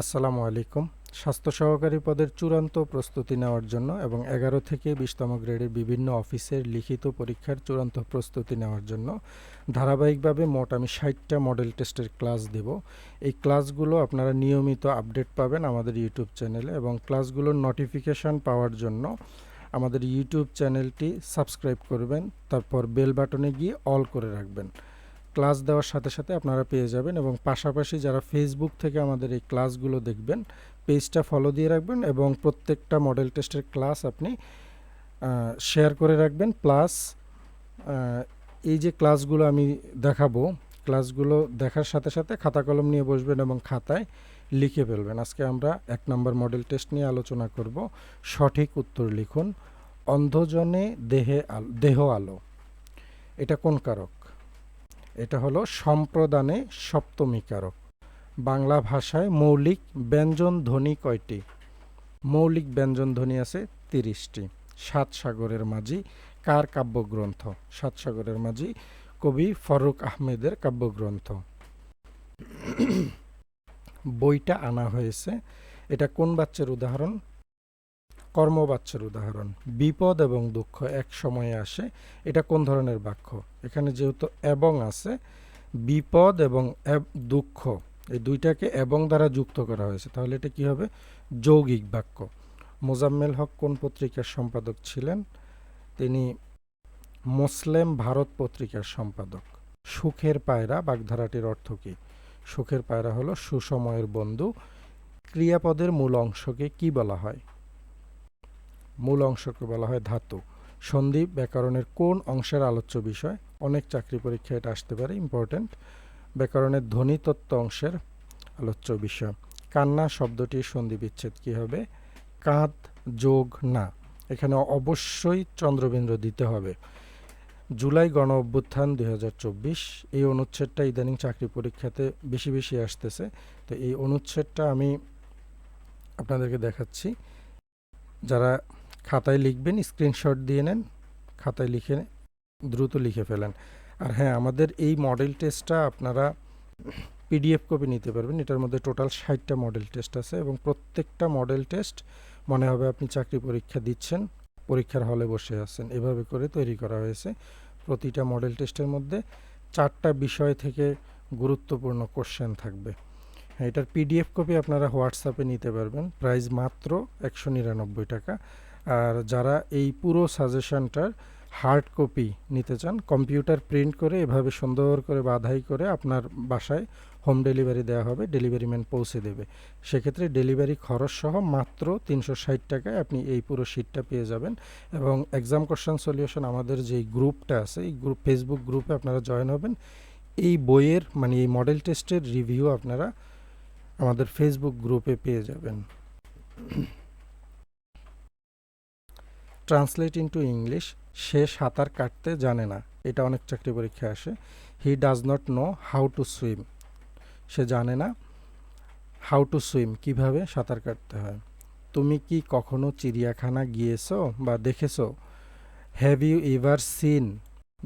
আসসালামু আলাইকুম। স্বাস্থ্য সহকারী পদের চূড়ান্ত প্রস্তুতি নেওয়ার জন্য এবং এগারো থেকে বিশতম গ্রেডের বিভিন্ন অফিসের লিখিত পরীক্ষার চূড়ান্ত প্রস্তুতি নেওয়ার জন্য ধারাবাহিকভাবে মোট আমি ষাটটা মডেল টেস্টের ক্লাস দেব। এই ক্লাসগুলো আপনারা নিয়মিত আপডেট পাবেন আমাদের ইউটিউব চ্যানেলে এবং ক্লাসগুলোর নোটিফিকেশান পাওয়ার জন্য আমাদের ইউটিউব চ্যানেলটি সাবস্ক্রাইব করবেন, তারপর বেল বাটনে গিয়ে অল করে রাখবেন। ক্লাস দেওয়ার সাথে সাথে আপনারা পেয়ে যাবেন এবং পাশাপাশি যারা ফেসবুক থেকে আমাদের এই ক্লাসগুলো দেখবেন, পেজটা ফলো দিয়ে রাখবেন এবং প্রত্যেকটা মডেল টেস্টের ক্লাস আপনি শেয়ার করে রাখবেন। প্লাস এই যে ক্লাসগুলো আমি দেখাবো ক্লাসগুলো দেখার সাথে সাথে খাতা কলম নিয়ে বসবেন এবং খাতায় লিখে ফেলবেন। আজকে আমরা এক নম্বর মডেল টেস্ট নিয়ে আলোচনা করব। সঠিক উত্তর লিখুন, অন্ধজনে দেহে দেহ আলো। এটা কোন কারক? এটা হলো সম্প্রদানে সপ্তমী কারক বাংলা ভাষায় মৌলিক ব্যঞ্জন ধ্বনি কয়টি? মৌলিক ব্যঞ্জন ধ্বনি আছে তিরিশটি। সাত সাগরের মাঝি কার কাব্যগ্রন্থ? সাত সাগরের মাঝি কবি ফারুক আহমেদের কাব্যগ্রন্থ। বইটা আনা হয়েছে। এটা কোন বাচ্চার উদাহরণ? কর্মবাচ্চার উদাহরণ। বিপদ এবং দুঃখ এক সময়ে আসে, এটা কোন ধরনের বাক্য? এখানে যেহেতু এবং আছে, বিপদ এবং, দুঃখ, এই দুইটাকে এবং দ্বারা যুক্ত করা হয়েছে। তাহলে এটা কি হবে? যৌগিক বাক্য। মোজাম্মেল হক কোন পত্রিকার সম্পাদক ছিলেন? তিনি মুসলেম ভারত পত্রিকার সম্পাদক। সুখের পায়রা বাগধারাটির অর্থ কী? সুখের পায়রা হলো সুসময়ের বন্ধু। ক্রিয়াপদের মূল অংশকে কি বলা হয়? মূল অংশকে বলা হয় ধাতু। সন্ধি ব্যাকরণের কোন অংশের আলোচ্য বিষয়? অনেক চাকরি পরীক্ষায় এটা আসতে পারে ইম্পর্ট্যান্ট ব্যাকরণের ধ্বনিতত্ত্ব অংশের আলোচ্য বিষয়। কান্না শব্দটির সন্ধি বিচ্ছেদ কী হবে? কাঁধ যোগ না। এখানে অবশ্যই চন্দ্রবিন্দু দিতে হবে। জুলাই গণ অভ্যুত্থান দুই হাজার চব্বিশ, এই অনুচ্ছেদটা ইদানিং চাকরি পরীক্ষাতে বেশি বেশি আসতেছে। তো এই অনুচ্ছেদটা আমি আপনাদেরকে দেখাচ্ছি। যারা খাতায় লিখবেন স্ক্রিনশট দিয়ে নেন, খাতায় লিখে দ্রুত লিখে ফেলেন। আর হ্যাঁ আমাদের এই মডেল টেস্টটা আপনারা পিডিএফ কপি নিতে পারবেন। এটার মধ্যে টোটাল ষাটটা মডেল টেস্ট আছে এবং প্রত্যেকটা মডেল টেস্ট মনে হবে আপনি চাকরি পরীক্ষা দিচ্ছেন, পরীক্ষার হলে বসে আছেন। এভাবে করে তৈরি করা হয়েছে। প্রতিটা মডেল টেস্টের মধ্যে চারটা বিষয় থেকে গুরুত্বপূর্ণ কোশ্চেন থাকবে। হ্যাঁ এটার পিডিএফ কপি আপনারা হোয়াটসঅ্যাপে নিতে পারবেন। প্রাইস মাত্র একশো নিরানব্বই টাকা। আর যারা এই পুরো সাজেশনটার হার্ড কপি নিতে চান, কম্পিউটার প্রিন্ট করে এভাবে সুন্দর করে বাধাই করে আপনার বাসায় হোম ডেলিভারি দেওয়া হবে, ডেলিভারি ম্যান পৌঁছে দেবে। সেক্ষেত্রে ডেলিভারি খরচ সহ মাত্র তিনশো ষাট টাকায় আপনি এই পুরো শিটটা পেয়ে যাবেন এবং এক্সাম কোশ্চেন সলিউশন আমাদের যে গ্রুপটা আছে, এই গ্রুপ ফেসবুক গ্রুপে আপনারা জয়েন হবেন। এই বইয়ের মানে এই মডেল টেস্টের রিভিউ আপনারা আমাদের ফেসবুক গ্রুপে পেয়ে যাবেন। ট্রান্সলেট ইন্টু ইংলিশ সে সাঁতার কাটতে জানে না। এটা অনেক চাকরি পরীক্ষায় আসে। He does not know how to swim সে জানে না হাউ টু সুইম কীভাবে সাঁতার কাটতে হয়। তুমি কি কখনো চিড়িয়াখানা গিয়েছো বা দেখেছ? Have you ever seen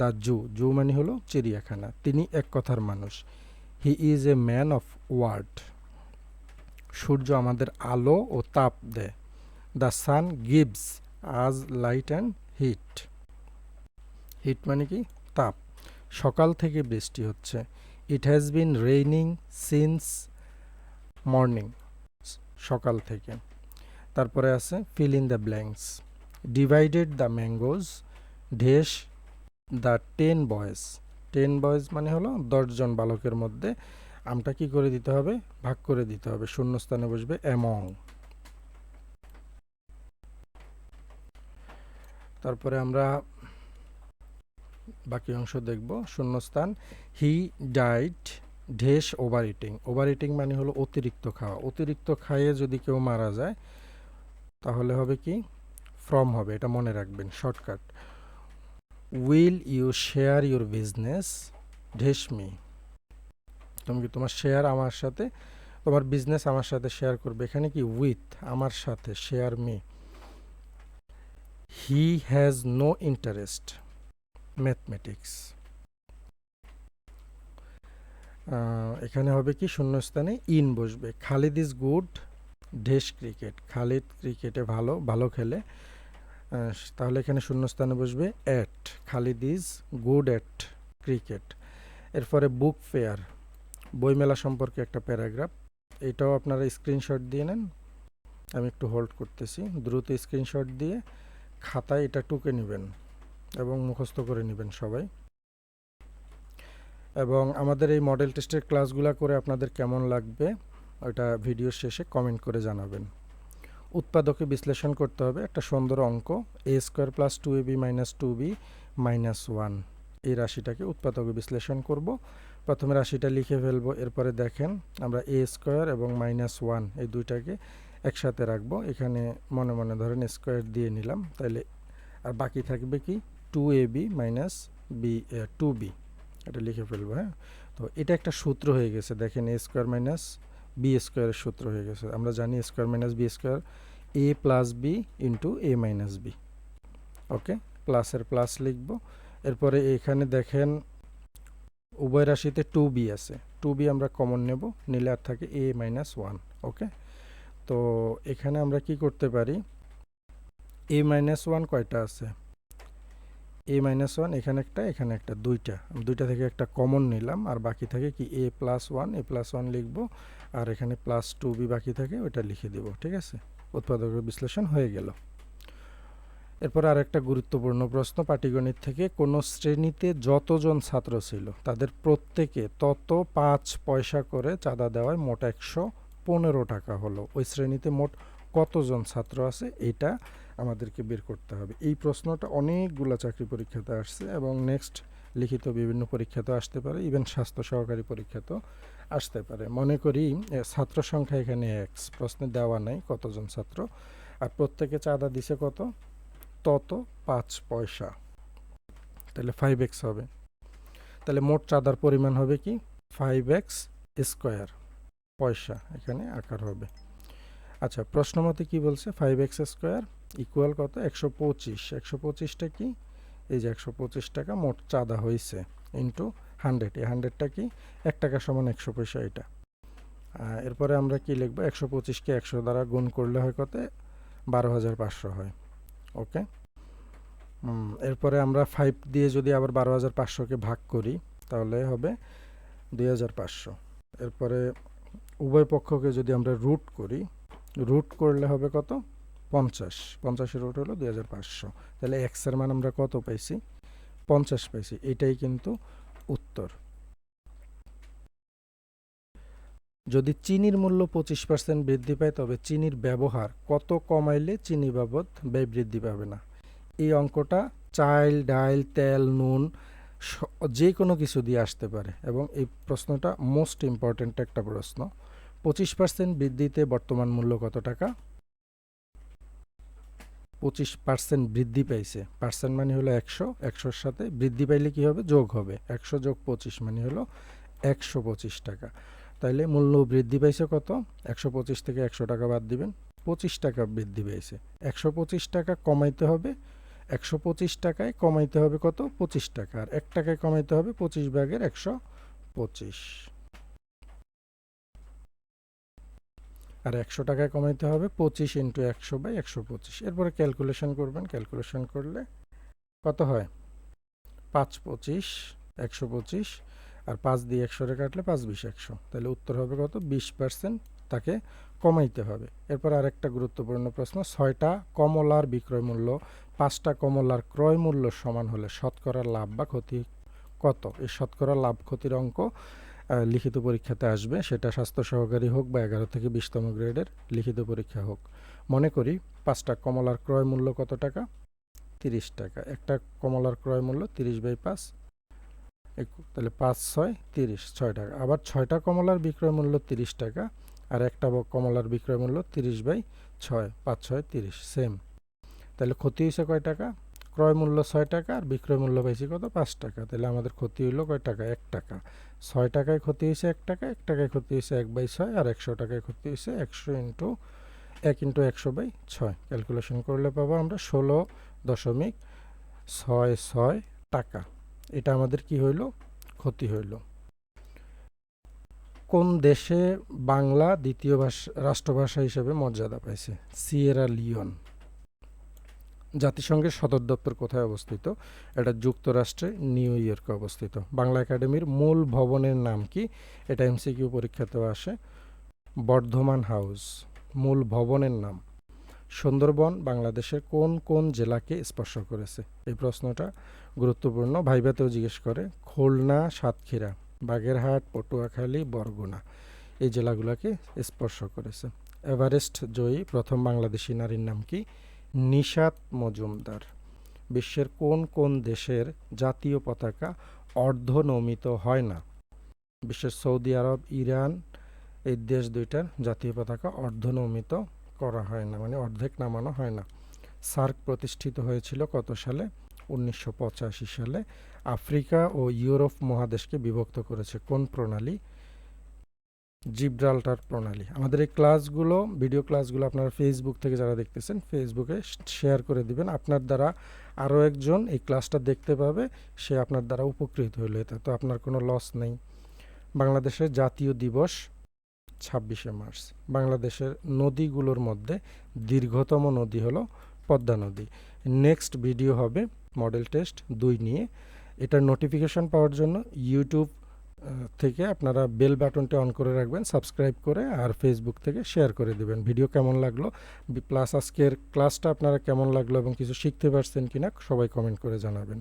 the zoo zoo মানে হলো চিড়িয়াখানা। তিনি এক কথার মানুষ। He is a man of word সূর্য আমাদের আলো ও তাপ দেয়। The sun gives us light and heat. Heat মানে কি? তাপ। সকাল থেকে বৃষ্টি হচ্ছে। It has been raining since morning সকাল থেকে। তারপরে আছে fill in the blanks divided the mangoes dash the ten boys ten boys মানে হলো দশজন বালকের মধ্যে আমটা কি করে দিতে হবে? ভাগ করে দিতে হবে। শূন্যস্থানে বসবে অ্যামং তারপরে আমরা বাকি অংশ দেখব, শূন্যস্থান। He died dash over eating over eating মানে হলো অতিরিক্ত খাওয়া। অতিরিক্ত খাইয়ে যদি কেউ মারা যায়, তাহলে হবে কি? ফ্রম হবে, এটা মনে রাখবেন shortcut will you share your business dash me. তুমি কি তোমার শেয়ার আমার সাথে? তোমার বিজনেস আমার সাথে শেয়ার করবে। এখানে কি? উইথ আমার সাথে share me he has no interest mathematics এখানে হবে কি শূন্যস্থানে ইন বসবে। Khalid is good dash cricket. Khalid ক্রিকেটে ভালো ভালো খেলে। তাহলে এখানে শূন্যস্থানে বসবে at Khalid is good at cricket. এরপরে বুক ফেয়ার বইমেলা সম্পর্কে একটা প্যারাগ্রাফ। এটাও আপনারা স্ক্রিনশট দিয়ে নেন। আমি একটু হোল্ড করতেছি। দ্রুত স্ক্রিনশট দিয়ে খাতায় এটা টুকে নেবেন এবং মুখস্থ করে নেবেন সবাই। এবং আমাদের এই মডেল টেস্টের ক্লাসগুলো করে আপনাদের কেমন লাগবে ওটা ভিডিও শেষে কমেন্ট করে জানাবেন। উৎপাদকে বিশ্লেষণ করতে হবে, একটা সুন্দর অঙ্ক a square plus two a b minus two b minus one এই রাশিটাকে উৎপাদকে বিশ্লেষণ করব, প্রথমে রাশিটা লিখে ফেলব, এরপরে দেখেন আমরা এ স্কোয়ার এবং মাইনাস ওয়ান এই দুইটাকে একসাথে রাখব। এখানে মনে মনে ধরেন স্কোয়ার দিয়ে নিলাম। তাহলে আর বাকি থাকবে কি? Two a b minus b two b এটা লিখে ফেলব হ্যাঁ? তো এটা একটা সূত্র হয়ে গেছে। দেখেন এ স্কোয়ার মাইনাস বি স্কোয়ারের সূত্র হয়ে গেছে। আমরা জানি square minus b square a plus b into a minus b okay? প্লাসের প্লাস লিখব। এরপরে এখানে দেখেন উভয় রাশিতে টু বি আছে। টু বি আমরা কমন নেব। নিলে আর থাকে এ মাইনাস ওয়ান ওকে? তো এখানে আমরা কি করতে পারি? এ মাইনাস ওয়ান কয়টা আছে? এ মাইনাস ওয়ান এখানে একটা এখানে একটা, দুইটা। দুইটা থেকে একটা কমন নিলাম, আর বাকি থাকে কি a plus one a plus one লিখব, আর এখানে প্লাস টু বি বাকি থাকে, ওইটা লিখে দেবো, ঠিক আছে? উৎপাদকের বিশ্লেষণ হয়ে গেল। এরপর আর একটা গুরুত্বপূর্ণ প্রশ্ন, পাটিগণিত থেকে কোনো শ্রেণীতে যতজন ছাত্র ছিল, তাদের প্রত্যেকে তত পাঁচ পয়সা করে চাঁদা দেওয়ায় মোট একশো পনেরো টাকা হলো। ওই শ্রেণীতে মোট কতজন ছাত্র আছে এটা আমাদেরকে বের করতে হবে। এই প্রশ্নটা অনেকগুলো চাকরি পরীক্ষাতে আসছে এবং নেক্সট লিখিত বিভিন্ন পরীক্ষাতেও আসতে পারে ইভেন স্বাস্থ্য সহকারী পরীক্ষাতেও আসতে পারে। মনে করি ছাত্র সংখ্যা এখানে এক্স প্রশ্নে দেওয়া নাই কতজন ছাত্র। আর প্রত্যেকে চাঁদা দিছে কত? তত পাঁচ পয়সা। তাহলে ফাইভ এক্স হবে। তাহলে মোট চাঁদার পরিমাণ হবে কি? ফাইভ এক্স স্কোয়ার পয়সা এখানে আকার হবে। আচ্ছা প্রশ্ন মতে কী বলছে? ফাইভ এক্স স্কোয়ার ইকুয়াল কত? একশো পঁচিশ। একশো পঁচিশটা কি? এই যে একশো পঁচিশ টাকা মোট চাঁদা হয়েছে ইন্টু হান্ড্রেড এই হান্ড্রেডটা কি? এক টাকা সমান একশো পয়সা এটা। এরপরে আমরা কি লিখব? একশো পঁচিশকে একশো দ্বারা গুণ করলে হয় কত? বারো হাজার পাঁচশো হয়। ওকে? এরপরে আমরা ফাইভ দিয়ে যদি আবার বারো হাজার পাঁচশোকে ভাগ করি, তাহলে হবে দুই হাজার পাঁচশো। এরপরে উভয় পক্ষকে যদি আমরা রুট করি রুট করলে হবে কত? পঞ্চাশ। পঞ্চাশের রুট হলো দুই হাজার পাঁচশো। তাহলে এক্সের মান আমরা কত পাইছি? পঞ্চাশ পাইছি। এটাই কিন্তু উত্তর। যদি চিনির মূল্য পঁচিশ পার্সেন্ট বৃদ্ধি পায়, তবে চিনির ব্যবহার কত কমাইলে চিনি বাবদ ব্যয় বৃদ্ধি পাবে না? এই অঙ্কটা চাল ডাল তেল, নুন যে কোনো কিছু দিয়ে আসতে পারে। এবং এই প্রশ্নটা মোস্ট ইম্পর্ট্যান্ট একটা প্রশ্ন। পঁচিশ পার্সেন্ট বৃদ্ধিতে বর্তমান মূল্য কত টাকা? পঁচিশ পার্সেন্ট বৃদ্ধি পাইছে পার্সেন্ট মানে হলো একশো, একশোর সাথে বৃদ্ধি পাইলে কি হবে? যোগ হবে। একশো যোগ পঁচিশ মানে হলো একশো পঁচিশ টাকা। তাইলে মূল্য বৃদ্ধি পাইছে কত? একশো পঁচিশ থেকে একশো টাকা বাদ দিবেন। পঁচিশ টাকা বৃদ্ধি পেয়েছে। একশো পঁচিশ টাকা কমাইতে হবে। একশো পঁচিশ টাকায় কমাইতে হবে কত? পঁচিশ টাকা। আর এক টাকায় কমাইতে হবে পঁচিশ ভাগের একশো পঁচিশ। আর একশো টাকায় কমাইতে হবে পঁচিশ ইন্টু একশো বাই একশো পঁচিশ। এরপরে ক্যালকুলেশন করবেন। ক্যালকুলেশন করলে কত হয়? পাঁচ পঁচিশ, একশো পঁচিশ আর পাঁচ দিয়ে একশোরে কাটলে পাঁচ বিশ একশো। তাহলে উত্তর হবে কত? বিশ পার্সেন্ট তাকে কমাইতে হবে। এরপর আরেকটা গুরুত্বপূর্ণ প্রশ্ন, ছয়টা কমলার বিক্রয় মূল্য, পাঁচটা কমলার ক্রয় মূল্য সমান হলে শতকরা লাভ বা ক্ষতি কত? এই শতকরা লাভ ক্ষতির অঙ্ক লিখিত পরীক্ষাতে আসবে। সেটা স্বাস্থ্য সহকারী হোক বা এগারো থেকে বিশতম গ্রেডের লিখিত পরীক্ষা হোক। মনে করি পাঁচটা কমলার ক্রয় মূল্য কত টাকা? তিরিশ টাকা। একটা কমলার ক্রয় মূল্য তিরিশ বাই পাঁচ তাহলে পাঁচ, ছয়, তিরিশ, ছয় টাকা। আবার ছয়টা কমলার বিক্রয় মূল্য তিরিশ টাকা আর একটা কমলার বিক্রয় মূল্য তিরিশ বাই ছয়, পাঁচ, ছয়, তিরিশ। সেম। তাহলে ক্ষতি হয়েছে কয় টাকা? ক্রয় মূল্য ছয় টাকা আর বিক্রয় মূল্য পাইছি কত? পাঁচ টাকা। তাহলে আমাদের ক্ষতি হইল কয় টাকা? এক টাকা। ছয় টাকায় ক্ষতি হয়েছে এক টাকা, এক টাকায় ক্ষতি হয়েছে এক বাই ছয়, আর একশো টাকায় ক্ষতি হয়েছে একশো ইন্টু এক ইন্টু একশো বাই ছয়। ক্যালকুলেশন করলে পাবো আমরা ষোলো দশমিক ছয় ছয় টাকা। এটা আমাদের কি হইল? ক্ষতি হইল। কোন দেশে বাংলা দ্বিতীয় ভাষা, রাষ্ট্রভাষা হিসেবে মর্যাদা পাইছে? Sierra Leone. জাতিসংঘের সদর দপ্তর কোথায় অবস্থিত? এটা যুক্তরাষ্ট্রে, নিউ ইয়র্কে অবস্থিত। বাংলা একাডেমির মূল ভবনের নাম কি? এটা এমসিকিউ পরীক্ষাতেও আসে। বর্ধমান হাউস, মূল ভবনের নাম। সুন্দরবন বাংলাদেশের কোন কোন জেলাকে স্পর্শ করেছে? এই প্রশ্নটা গুরুত্বপূর্ণ। ভাইভাতেও জিজ্ঞেস করে, খুলনা, সাতক্ষীরা, বাগেরহাট, পটুয়াখালী, বরগুনা, এই জেলাগুলোকে স্পর্শ করেছে। এভারেস্ট জয়ী প্রথম বাংলাদেশি নারীর নাম কি? নিশাত মজুমদার, বিশ্বের কোন কোন দেশের জাতীয় পতাকা অর্ধনমিত হয় না? বিশ্বের সৌদি আরব, ইরান, এই দেশ দুইটার জাতীয় পতাকা অর্ধনমিত করা হয় না মানে অর্ধেক নামানো হয় না। সার্ক প্রতিষ্ঠিত হয়েছিল কত সালে? উনিশশো পঁচাশি সালে। আফ্রিকা ও ইউরোপ মহাদেশকে বিভক্ত করেছে কোন প্রণালী? জিব্রাল্টার প্রণালী। আমাদের এই ক্লাসগুলো, ভিডিও ক্লাসগুলো আপনারা ফেসবুক থেকে যারা দেখতেছেন ফেসবুকে শেয়ার করে দিবেন। আপনার দ্বারা আরও একজন এই ক্লাসটা দেখতে পাবে, সে আপনার দ্বারা উপকৃত হইলে এতে। তো আপনার কোনো লস নেই। বাংলাদেশের জাতীয় দিবস ছাব্বিশে মার্চ। বাংলাদেশের নদীগুলোর মধ্যে দীর্ঘতম নদী হলো পদ্মা নদী। নেক্সট ভিডিও হবে মডেল টেস্ট দুই নিয়ে। এটার নোটিফিকেশন পাওয়ার জন্য ইউটিউব থেকে আপনারা বেল বাটনটি অন করে রাখবেন, সাবস্ক্রাইব করে আর ফেসবুক থেকে শেয়ার করে দেবেন। ভিডিও কেমন লাগল? প্লাস আজকের ক্লাসটা আপনারা কেমন লাগল এবং কিছু শিখতে পারছেন কিনা সবাই কমেন্ট করে জানাবেন।